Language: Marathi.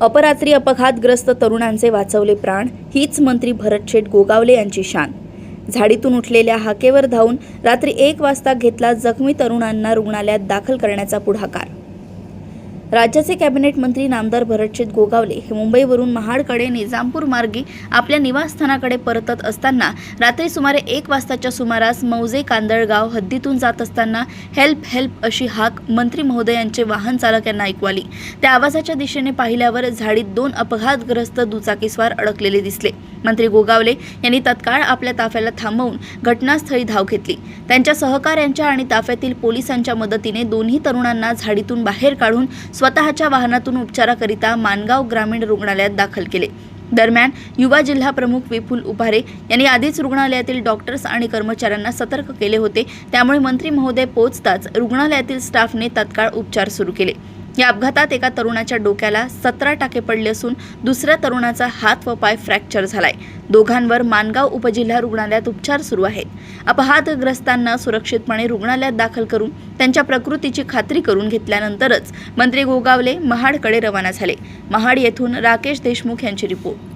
अपरात्री अपघातग्रस्त तरुणांचे वाचवले प्राण हीच मंत्री भरत शेठ गोगावले यांची शान. झाडीतून उठलेल्या हाकेवर धावून रात्री एक वाजता घेतला जखमी तरुणांना रुग्णालयात दाखल करण्याचा पुढाकार. राज्याचे कॅबिनेट मंत्री नामदार भरतशेठ गोगावले हे मुंबईवरून महाडकडे निजामपूर मार्गी आपल्या निवासस्थानाकडे परतत असताना रात्री सुमारे एक वाजताच्या सुमारास मौजे कांदळगाव हद्दीतून जात असताना हेल्प हेल्प अशी हाक मंत्री महोदयांचे वाहन चालक यांना ऐकू आली त्या आवाजाच्या दिशेने पाहिल्यावर झाडीत दोन अपघातग्रस्त दुचाकीस्वार अडकलेले दिसले. मंत्री गोगावले यांनी तत्काळ आपल्या ताफ्याला थांबवून घटनास्थळी धाव घेतली. त्यांच्या सहकाऱ्यांच्या आणि ताफ्यातील पोलिसांच्या मदतीने दोन्ही तरुणांना झाडीतून बाहेर काढून स्वतःच्या वाहनातून उपचाराकरिता मानगाव ग्रामीण रुग्णालयात दाखल केले. दरम्यान युवा जिल्हा प्रमुख विपुल उभारे यांनी आधीच रुग्णालयातील डॉक्टर्स आणि कर्मचाऱ्यांना सतर्क केले होते. त्यामुळे मंत्री महोदय पोहोचताच रुग्णालयातील स्टाफने तत्काळ उपचार सुरू केले. या अपघातात एका तरुणाच्या डोक्याला सतरा टाके पडले असून दुसऱ्या तरुणाचा हात व पाय फ्रॅक्चर झालाय. दोघांवर मानगाव उपजिल्हा रुग्णालयात उपचार सुरू आहेत. अपघातग्रस्तांना सुरक्षितपणे रुग्णालयात दाखल करून त्यांच्या प्रकृतीची खात्री करून घेतल्यानंतरच मंत्री गोगावले महाडकडे रवाना झाले. महाड येथून राकेश देशमुख यांची रिपोर्ट.